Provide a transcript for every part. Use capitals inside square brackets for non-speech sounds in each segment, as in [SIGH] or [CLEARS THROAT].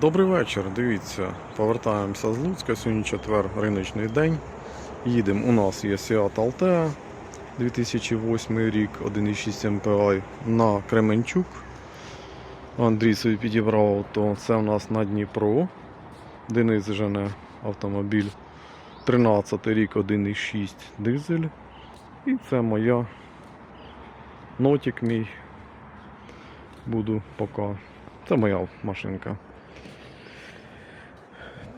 Добрий вечір. Дивіться, повертаємося з Луцька. Сьогодні четвер, риночний день. Їдемо. У нас є Seat Altea 2008 рік, 1,6 MPI на Кременчук. Андрій собі підібрав авто. Це у нас на Дніпро. Денис жене автомобіль. 13 рік, 1,6 дизель. І це моя нотик мій. Буду поки. Це моя машинка.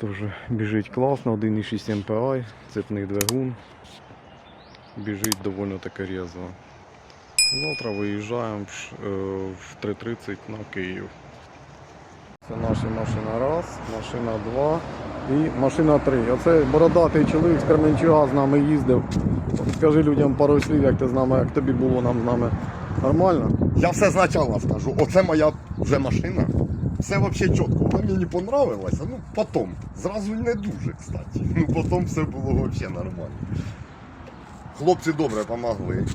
Тоже біжить класно, 1,6 MPI, цепний двигун. Біжить доволі таки різво. Завтра виїжджаємо е, в 3.30 на Київ. Це наша машина раз, машина два і машина три. Оце бородатий чоловік з Кременчуга з нами їздив. Скажи людям пару слів, як ти з нами, як тобі було нам з нами. Нормально? Я все спочатку скажу, оце моя вже машина. Все взагалі чітко. Вона мені понравилася, ну потім. Зразу не дуже, кстати. [LAUGHS] Ну потім все було взагалі нормально. Хлопці добре допомогли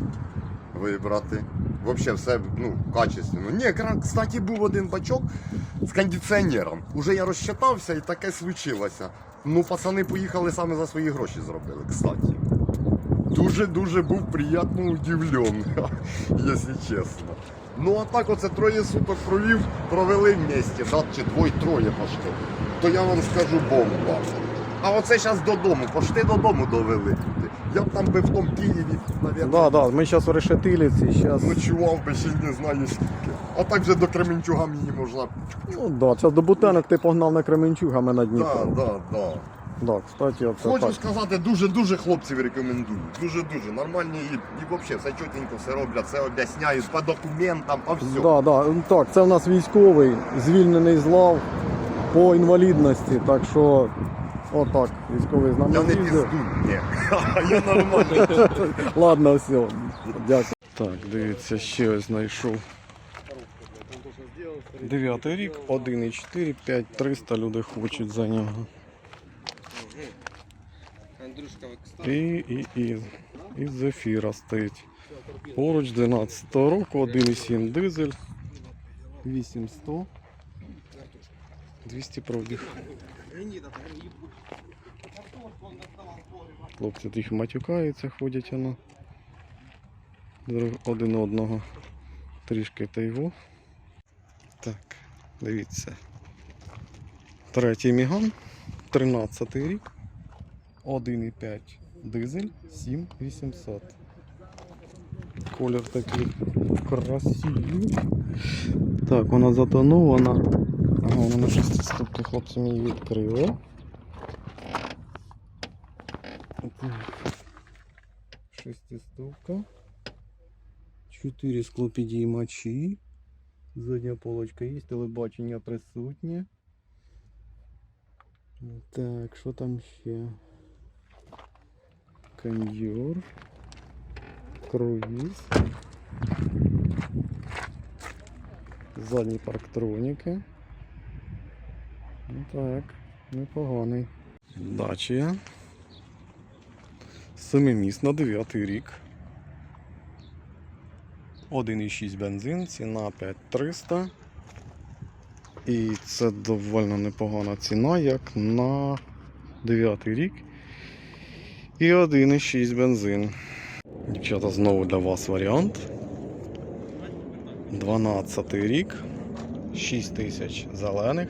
вибрати. Взагалі все ну, качественно. Ні, кстати, був один бачок з кондиціонером. Уже я розчитався і таке случилося. Ну, пацани поїхали саме за свої гроші зробили, кстати. Дуже-дуже був приємно удивлен, якщо [LAUGHS] чесно. Ну а так оце троє суток провів, провели в місті, да, чи двоє-троє пошли. То я вам скажу бомба. А оце зараз додому, пошли додому довели. Я б там би в тому Києві, навіть, Да, да, ми зараз у Решетилівці, зараз. ночував би ще не знаю скільки. А так вже до Кременчуга мені можна. Ну да, зараз до Бутенок ти погнав на Кременчуг, а ми на Дніпро. Да, да, да. Да, кстати, оце Хочу так. сказати, дуже-дуже хлопців рекомендую. Дуже-дуже. Нормальні і, і взагалі все чотенько все роблять, все об'ясняють по документам, по всьому. Да, да. ну, Так, це в нас військовий, звільнений з лав по інвалідності. Так що, отак, військовий з нами Я не їздив. пізду, ні. [LAUGHS] Я нормально. [LAUGHS] Ладно, все. Дякую. Так, дивіться, ще ось знайшов. Дев'ятий рік, 1,4, 5300 люди хочуть за нього. І, і, і, і зефіра стоїть. Поруч 12 року, 1,7 дизель, 800, 200 пробіг. Хлопці їх матюкаються, ходять воно. Один одного. Трішки та його. Так, дивіться. Третій міган, 13 рік. 1,5 дизель 7800. Колір такий красивий. Так, вона затонована. Ага, вона на шестиступки хлопці мені відкрили. Шестиступка. Чотири склопідіймачі. Задня полочка є, телебачення присутнє. Так, що там ще? Кондьор. Круїз. Задні парктроніки. Ну так, непоганий. Дачія. Семимісна, 9 рік. 1,6 бензин, ціна 5300. І це доволі непогана ціна, як на 9 рік. І 1,6 бензин. Дівчата, знову для вас варіант. 12 рік. 6 тисяч зелених.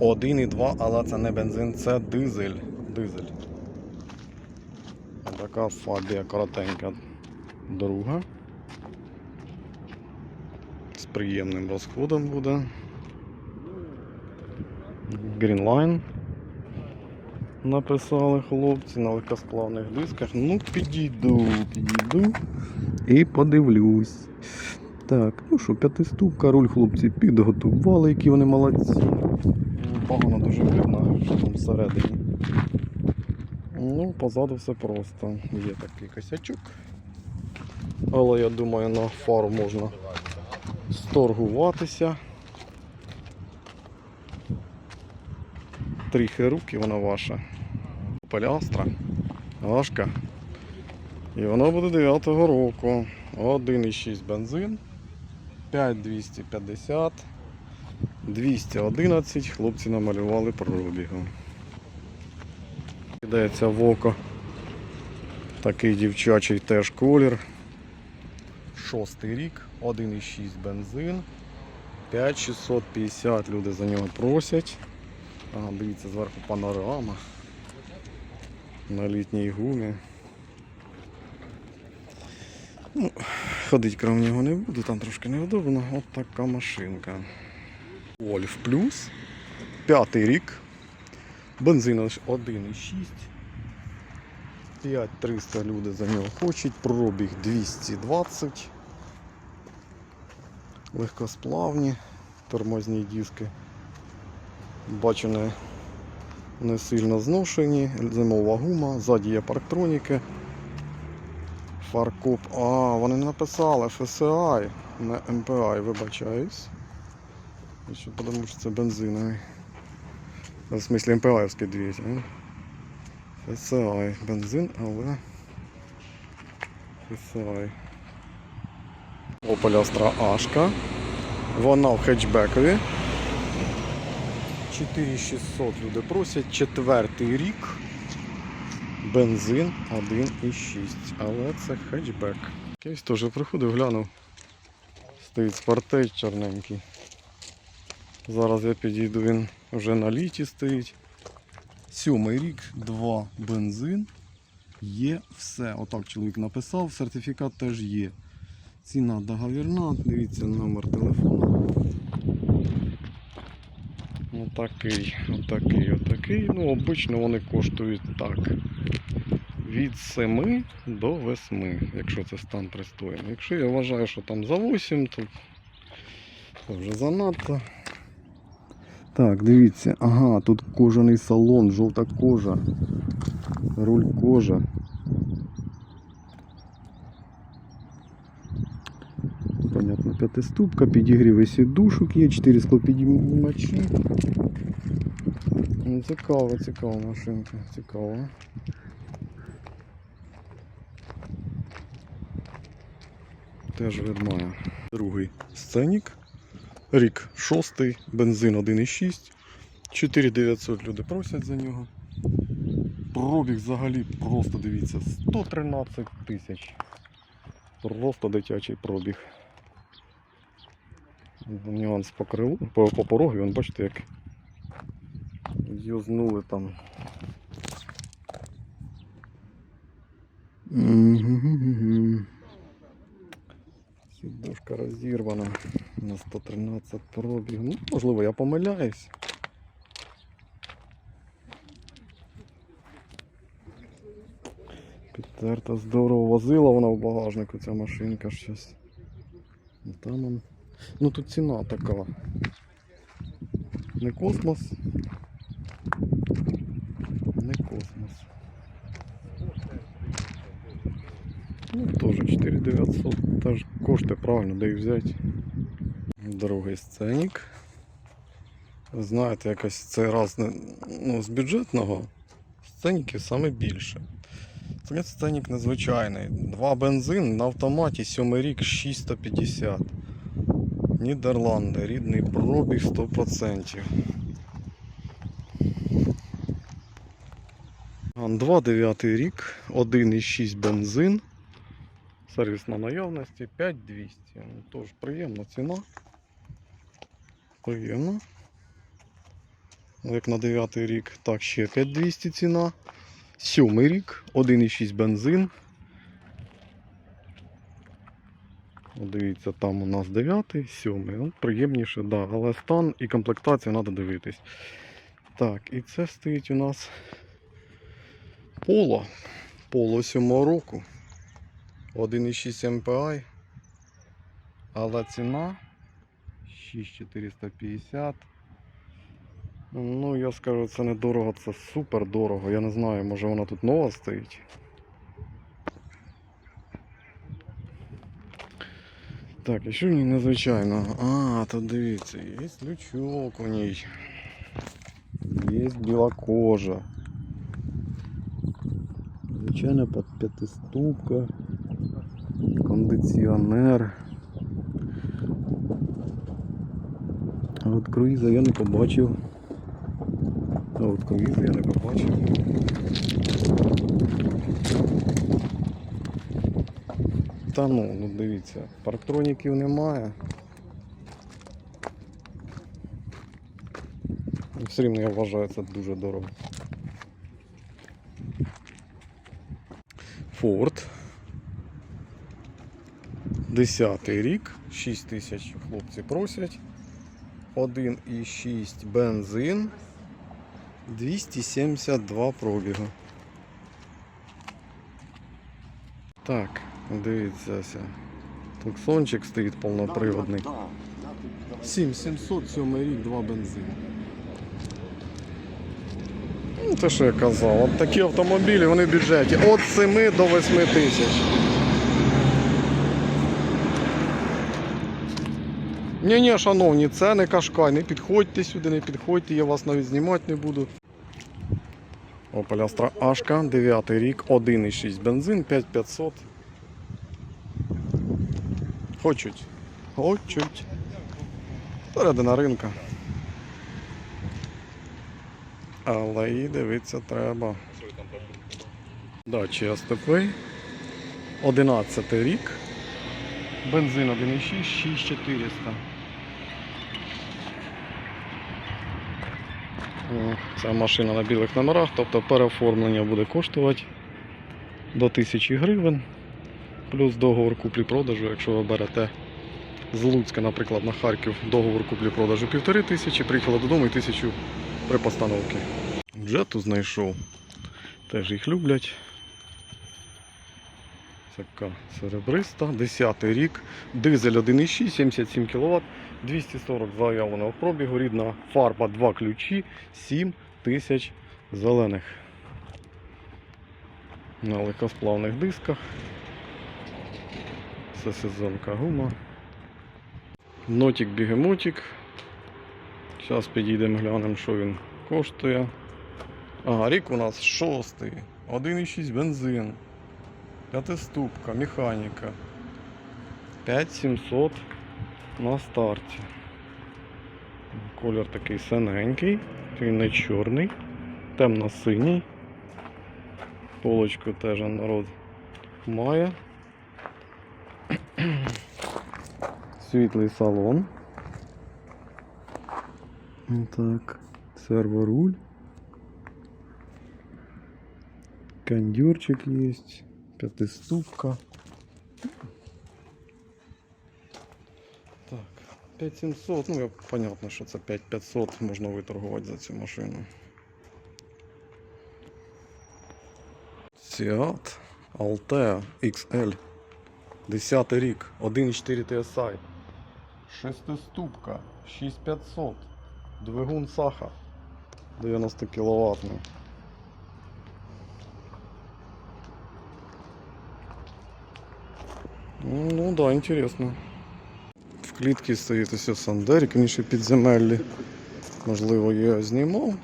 1,2, але це не бензин, це дизель. Дизель. Така фабія коротенька друга. З приємним розходом буде. Greenline написали хлопці на легкосплавних дисках. Ну, підійду, підійду і подивлюсь. Так, ну що, п'ятиступка, руль хлопці підготували, які вони молодці. Погано дуже видно, що там всередині. Ну, позаду все просто. Є такий косячок. Але я думаю, на фару можна сторгуватися. Тріхи руки, вона ваша. Полястра, важка. І вона буде 9-го року. 1,6 бензин, 5250. 211 хлопці намалювали пробігу. Кидається в око. Такий дівчачий теж колір. Шостий рік, 1,6 бензин. 5650 люди за нього просять. Ага, дивіться, зверху панорама. На літній гумі. Ну, ходить крім нього не буду, там трошки неудобно. От така машинка. Вольф плюс. П'ятий рік. Бензин аж 1,6. 5300 люди за нього хочуть. Пробіг 220. Легкосплавні. Тормозні диски. Бачу не, не сильно зношені. Зимова гума. Ззаді є парктроніки. Фаркоп. А, вони не написали FSI на MPI, вибачаюсь. Що, тому що це бензиновий. В смислі МПАївський двигатель. FSI. Бензин, але. FSI. Opel Astra Ашка. Вона в хетчбекові. 4600 люди просять. Четвертий рік. Бензин 1,6. Але це хетчбек. Кейс теж приходив, глянув. Стоїть спортець чорненький. Зараз я підійду, він вже на літі стоїть. Сьомий рік, два бензин. Є все. Отак чоловік написав, сертифікат теж є. Ціна договірна, дивіться номер телефону. Отакий, отакий, отакий. Ну, обично вони коштують так. Від 7 до 8, якщо це стан пристойний. Якщо я вважаю, що там за 8, то це вже занадто. Так, дивіться, ага, тут кожаний салон, жовта кожа, руль кожа. Понятно, п'ятиступка, підігрів сідушок є, 4 склопідіймачі. Ну, цікава, цікава машинка, цікава. Теж видмає. Другий сценік. Рік шостий, бензин 1,6. 4900 люди просять за нього. Пробіг взагалі просто дивіться, 113 тисяч. Просто дитячий пробіг. Нюанс по крилу, по, по порогі, вон бачите, як юзнули там. Сідушка розірвана на 113 пробіг. Ну, можливо, я помиляюсь. Підтерта здорово возила вона в багажнику, ця машинка щось. Там он. Ну тут ціна така. Не космос. Не космос. Ну, теж 4900. Теж коштує правильно, де їх взяти. Другий сценік. Знаєте, якось цей раз не, ну, з бюджетного сценіків саме більше. Це сценік незвичайний. Два бензин на автоматі, сьомий рік 650. Нідерланди, рідний пробіг 100%. Ан-2, 9 рік, 1,6 бензин. Сервіс на наявності 5200. Ну, Тож приємна ціна. Приємно. Як на 9 рік, так ще 5200 ціна. Сьомий рік, 1,6 бензин. От Дивіться, там у нас 9, 7. Ну, приємніше, да. Але стан і комплектація треба дивитись. Так, і це стоїть у нас поло. Поло 7 року. 1,6 MPI. Але ціна 6450. Ну, я скажу, це не дорого, це супер дорого. Я не знаю, може вона тут нова стоїть. Так, і що в ній незвичайно? А, тут дивіться, є лючок у ній. Є біла кожа. Звичайно, під п'ятиступка. Кондиціонер. А от круїза я не побачив. А от круїза я не побачив. Та ну, ну дивіться, парктроніків немає. Все рівно я вважаю це дуже дорого. Форд. Десятий рік, 6 тисяч хлопці просять. 1,6 бензин. 272 пробігу. Так, дивіться. ся. Туксончик стоїть повноприводний. Да, да, да, я тобі 77 рік, 2 бензини. Ну, те, що я казав, от такі автомобілі, вони в бюджеті від 7 до 8 тисяч. Ні, ні, шановні, це не кашкай, не підходьте сюди, не підходьте, я вас навіть знімати не буду. Opel Astra Ашка, 9 рік, 1,6 бензин, 5500. Хочуть. Хочуть. Середина ринка. Але і дивитися треба. Дача СТП. 11 рік. Бензин 1,6, 6400. О, Ця машина на білих номерах, тобто переоформлення буде коштувати до 1000 гривень. Плюс договор куплі-продажу, якщо ви берете з Луцька, наприклад, на Харків договор куплі-продажу півтори тисячі, приїхала додому і тисячу при постановці. Джету знайшов. Теж їх люблять. Така серебриста, 10 рік, дизель 1,6, 77 кВт, 240 заявленого пробігу, рідна фарба, 2 ключі, 7 тисяч зелених. На легкосплавних дисках. Це сезонка гума. Нотик бігемотик. Зараз підійдемо глянемо, що він коштує. Ага, рік у нас шостий. 1,6 бензин. П'ятиступка, механіка. 5700 на старті. Колір такий синенький, він не чорний, темно-синій. Полочку теж народ має. [CLEARS THROAT] Світлий салон. Так, серворуль. Кондюрчик есть, пятиступка. Так, 5700, ну я понятно, що це 5500 можна виторгувати за цю машину. Seat Altea XL. 10 рік, 1.4 TSI. Шестиступка, 6500. Двигун Саха. 90 кВт. Ну да, интересно. В клітці стоїть ось Сандерик, він ще підземеллі. Можливо, я знімав.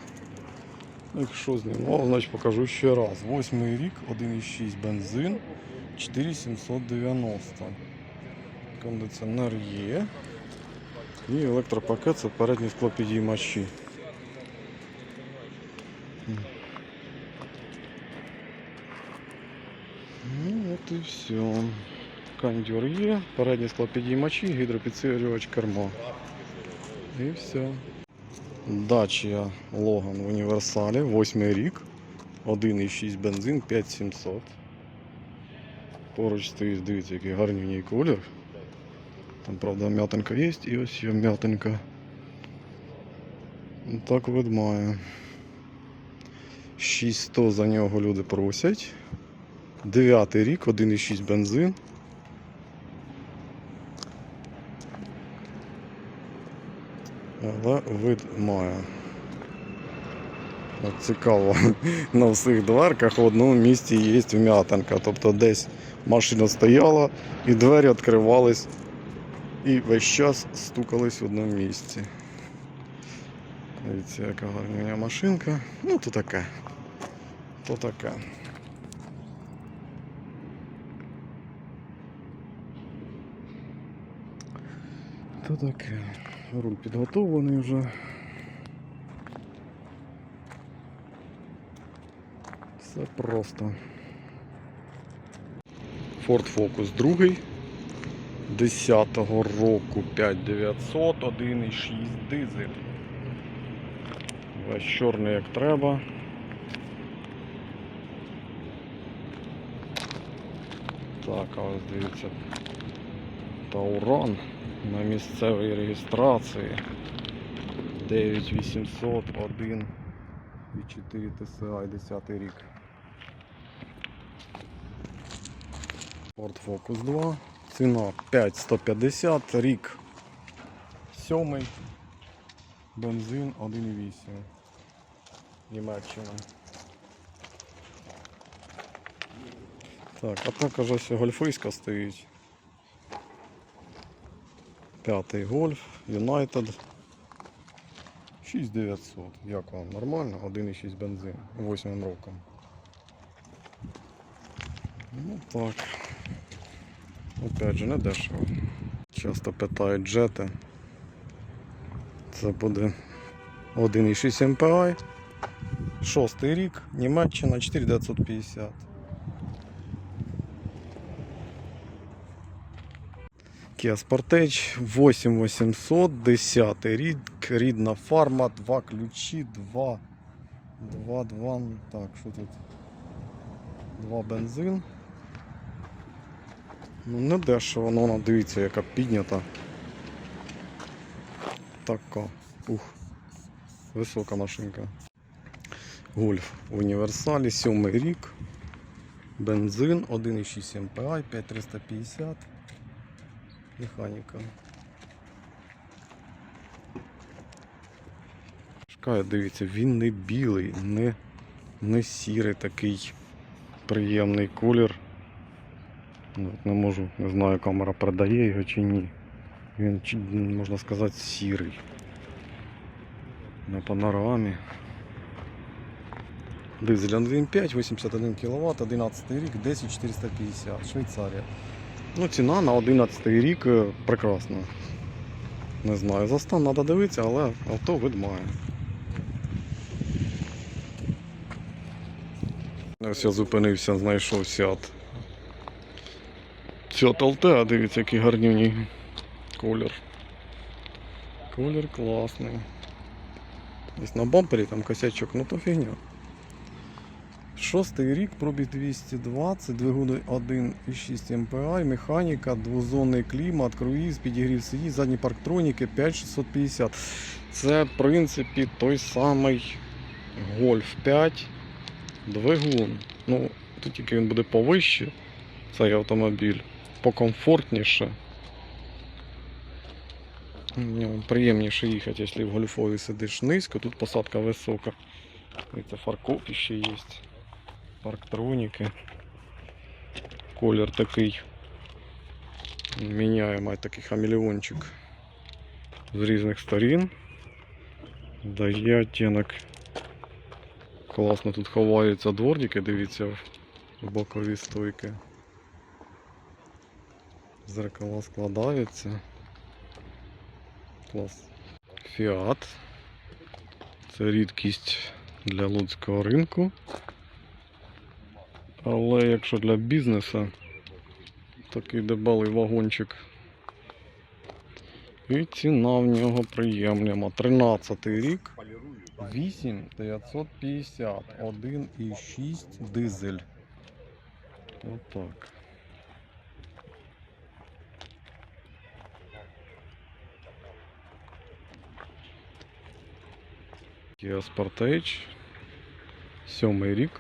Якщо знімав, значить покажу ще раз. Восьмий рік, 1,6 бензин, 4790. Кондиціонер є. І електропакет це передні склопідіймачі. Ну от і все. Кондюр є, передні склопідіймачі, гідропідсилювач кермо. І все. Дача Логан в універсалі, 8 рік, 1,6 бензин, 5700. Поруч стоїть, дивіться, який гарнюній колір. Там, правда, м'ятинка є, і ось є м'ятинка. Ну, Так вид має. 600 за нього люди просять. 9 рік, 1,6 бензин. Але вид має. Цікаво, [LAUGHS] на всіх дверках в одному місці є вм'ятинка. Тобто десь машина стояла і двері відкривались і весь час стукались в одному місці. Дивіться, яка гарна машинка. Ну, то таке. То таке. То таке. Руль підготовлений вже. Все просто. Ford Focus другий. 10-го року 5900, 1,6 дизель. Весь чорний як треба. Так, а ось дивіться. Таурон на місцевій реєстрації 9801 і 4 TSI 10 рік. Ford Focus 2. Ціна 5150, рік 7. Бензин 1,8. Німеччина. Так, а також ось гольфиська стоїть. П'ятий гольф, United. 6900. Як вам? Нормально? 1,6 бензин 8 роком. Ну так. Опять же, не дешево. Часто питають джети. Це буде 1,6 MPI. Шостий рік, Німеччина 4950. Kia Sportage 8800, 10 рік, рідна фарма, два ключі, два, два, два, так, що тут? Два бензин. Ну не дешево, ну вона дивіться, яка піднята. Така. Ух. Висока машинка. Гольф в універсалі, сьомий рік. Бензин 1,6 MPI, 5350. Механіка. Шкає, дивіться, він не білий, не, не сірий такий приємний колір. Не можу, не знаю, камера передає його чи ні. Він, можна сказати, сірий. На панорамі. Дизель 1.5, 81 кВт, 11 рік, 10450, Швейцарія. Ну, ціна на 11 рік е, прекрасна. Не знаю, за стан треба дивитися, але авто вид має. Ось я зупинився, знайшов Seat. Seat Altea, дивіться, який гарнюній колір. Колір класний. Десь на бампері там косячок, ну то фігня. Шостий рік, пробіг 220, двигун 1,6 МПА, механіка, двозонний клімат, круїз, підігрів сидінь, задні парктроніки 5650. Це, в принципі, той самий Golf 5 двигун. Ну, тут тільки він буде повище, цей автомобіль, покомфортніше. Приємніше їхати, якщо в гольфові сидиш низько, тут посадка висока. Це фаркоп ще є. Парктроніки. Колір такий. Міняє мать такий хамелеончик з різних сторін. Дає оттінок. Класно тут ховаються дворники, дивіться в бокові стойки. Зеркала складаються. Клас. Фіат. Це рідкість для луцького ринку. Але якщо для бізнесу, такий дебелий вагончик. І ціна в нього приємлема. 13 рік. 8950. 1,6 дизель. Отак. Kia Sportage. Сьомий рік.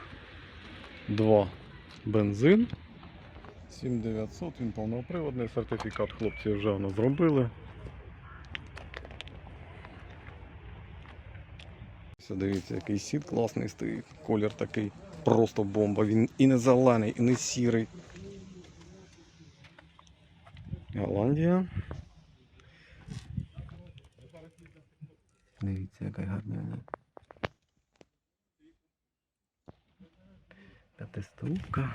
2 бензин. 7900, він повноприводний, сертифікат хлопці вже воно зробили. Все, дивіться, який сіт класний стоїть. Колір такий просто бомба. Він і не зелений, і не сірий. Голландія. Дивіться, яка гарня. П'ятистовка.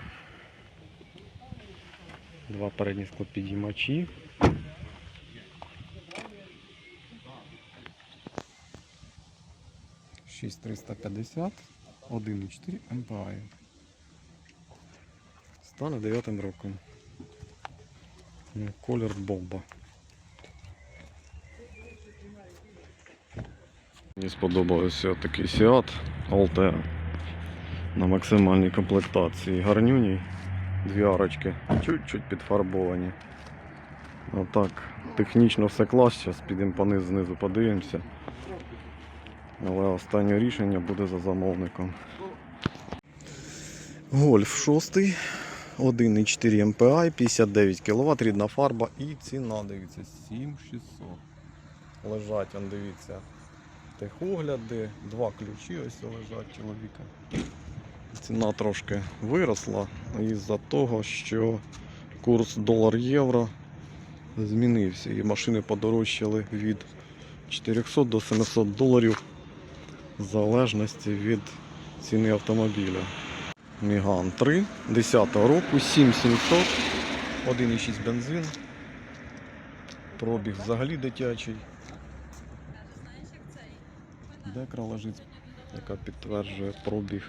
Два передні склопідіймачі. Шість триста п'ятдесят, один і чотири МПА. Стане дев'ятим роком. Ну, колір бомба. Мені сподобався такий Seat Altea на максимальній комплектації. Гарнюній, дві арочки, чуть-чуть підфарбовані. Отак, технічно все клас, зараз підемо пониз знизу подивимося. Але останнє рішення буде за замовником. Гольф 6, 1,4 MPI, 59 кВт, рідна фарба і ціна, дивіться, 7600. Лежать, он дивіться, техогляди, два ключі ось лежать чоловіка. Ціна трошки виросла із-за того, що курс долар-євро змінився і машини подорожчали від 400 до 700 доларів в залежності від ціни автомобіля. Міган 3 10 року, 7700, 1,6 бензин. Пробіг взагалі дитячий. Декра лежить, яка підтверджує пробіг.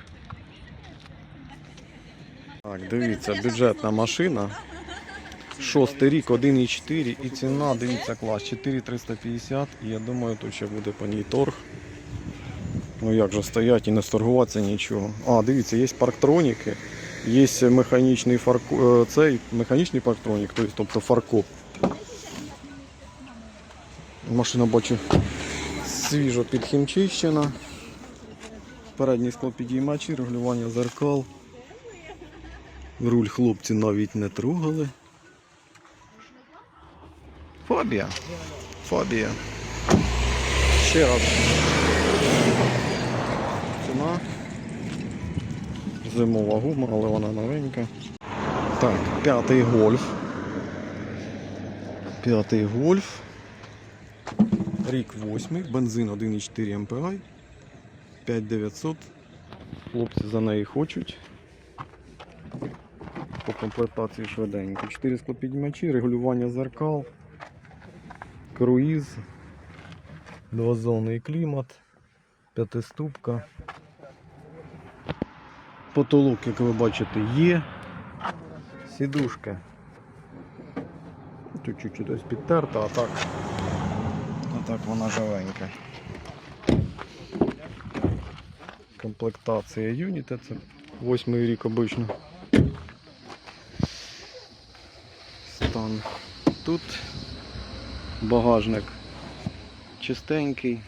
Так, дивіться, бюджетна машина. Шостий рік, 1,4 і ціна, дивіться, клас 4350 і я думаю, тут ще буде по ній торг. Ну як же стоять і не сторгуватися нічого. А, дивіться, є парктроніки, є механічний фарко... е, цей механічний парктронік, тобто- тобто фаркоп. Машина бачу свіжо підхімчищена. Передній склопідіймачі, регулювання зеркал. Руль хлопці навіть не трогали. Фобія. Фобія. Ще раз. Ціна. Зимова гума, але вона новенька. Так, п'ятий гольф. П'ятий гольф. Рік восьмий, бензин 1,4 MPI. 5900. Хлопці за неї хочуть. По комплектації швиденько. 4 склопіднімачі, регулювання зеркал, круїз, двозонний клімат, п'ятиступка. Потолок, як ви бачите, є. Сідушка. Тут чуть-чуть ось підтерта, а так. А так вона живенька. Комплектація юніта, це восьмий рік обично. Стан. Тут багажник чистенький.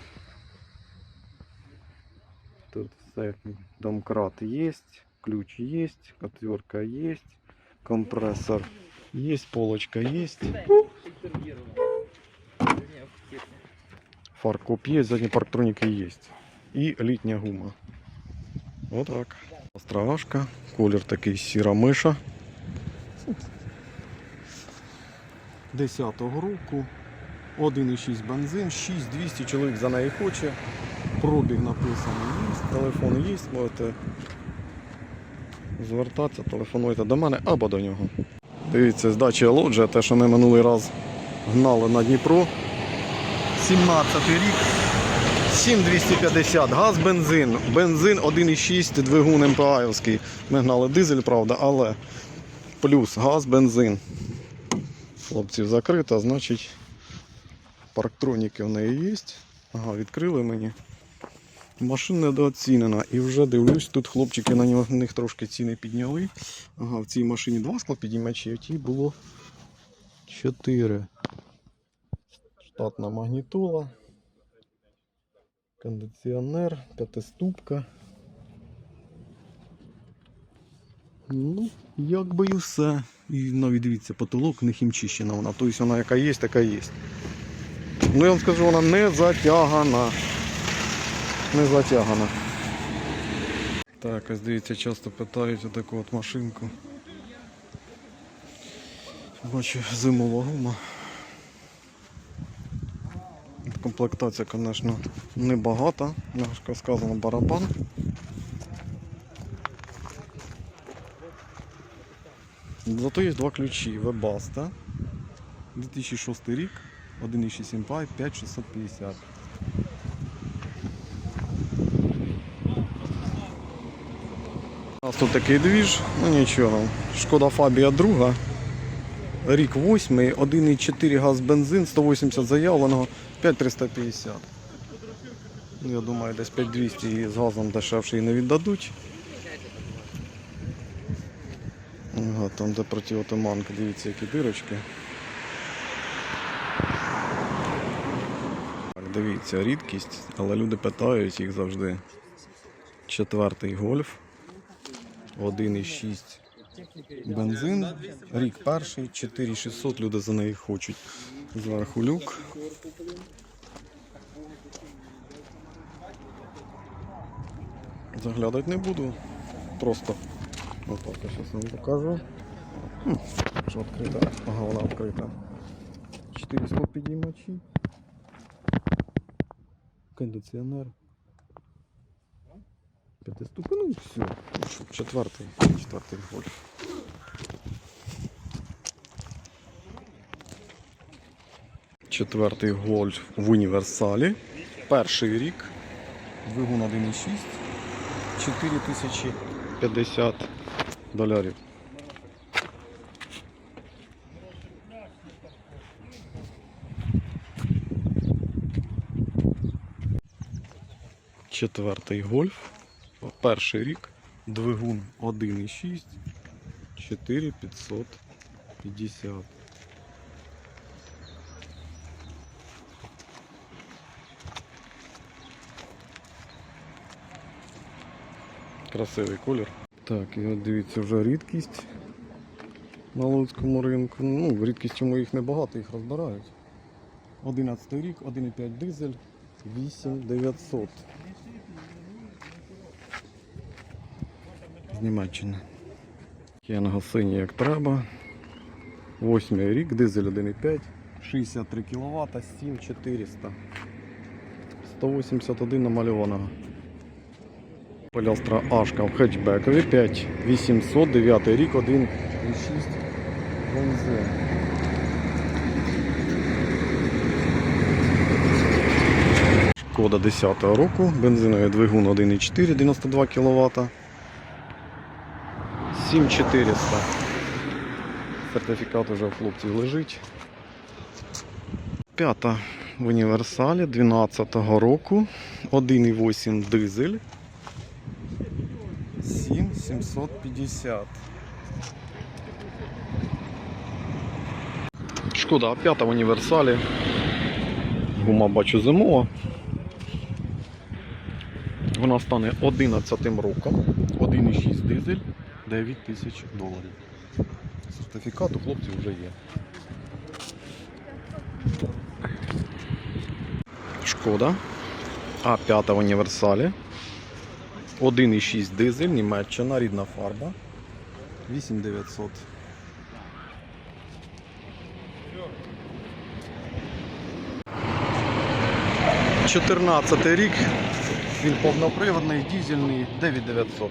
Тут все домкрат есть, ключ есть, отвертка есть, компрессор есть, полочка есть. Фаркоп есть, задние парктроники есть. И літня гума. Отак. Острогашка, колір такий сіра миша. 10-го року. 1,6 бензин, 6200 чоловік за неї хоче. Пробіг написаний є, телефон є, можете звертатися, телефонуйте до мене або до нього. Дивіться, здача лоджія, те, що ми минулий раз гнали на Дніпро. 17 рік. 7250, газ, бензин. Бензин 1,6 двигун МПАївський. Ми гнали дизель, правда, але плюс газ, бензин. Хлопців закрито, значить парктроніки в неї є. Ага, відкрили мені. Машина недооцінена. І вже дивлюсь, тут хлопчики на них трошки ціни підняли. Ага, в цій машині два склопідіймачі, а в тій було 4. Штатна магнітола. Кондиціонер, п'ятиступка. Ну, як би і все. І навіть дивіться, потолок не хімчищена вона. Тобто вона яка є, така є. Ну я вам скажу, вона не затягана. Не затягана. Так, ось дивіться, часто питають отаку от машинку. Бачу, зимова гума. Комплектація, звісно, небагата, як сказано, барабан. Зато є два ключі. Webaста. 2006 рік, 1.6 MPI, 5650. нас тут такий двіж, ну нічого. Шкода Фабія друга. Рік 8, 1,4 газ бензин, 180 заявленого, 5350. Ну, Я думаю, десь 5200 і з газом дешевше і не віддадуть. Ага, там де протиотуманка, дивіться, які дирочки. Дивіться, рідкість, але люди питають їх завжди. Четвертий гольф. 1,6 бензин. Рік перший, 4600 люди за неї хочуть. Зверху люк. Заглядати не буду. Просто отак я зараз вам покажу. Що відкрита? Ага, вона відкрита. 400 підіймачі. Кондиціонер. П'ятиступенний, все. Ну, Четвертий, четвертий гольф. Четвертий гольф в універсалі. Перший рік. Двигун 1,6. 4050 доларів. Четвертий гольф. Перший рік. Двигун 1,6. 4550. Красивий колір. Так, і от дивіться, вже рідкість на Луцькому ринку. Ну, в рідкістю їх небагато, їх розбирають. 11 рік, 1,5 дизель, 8900. З Німеччини. Кенга синій як треба. 8 рік, дизель 1,5, 63 кВт, 7400. 181 намальованого. Полястра Ашка в хетчбекові 5800, 9 рік, 1,6 бензин. Шкода 10 року, бензиновий двигун 1,4, 92 кВт. 7400. Сертифікат уже в хлопців лежить. П'ята в універсалі 12 року, 1,8 дизель. 7750. Шкода, п'ята в універсалі. Гума бачу зимова. Вона стане 11 роком. 1,6 дизель, 9 тисяч доларів. Сертифікат у хлопців вже є. Шкода. А5 в універсалі. 1,6 дизель, Німеччина, рідна фарба. 8900. Чотирнадцятий рік. Він повноприводний, дизельний, 9900.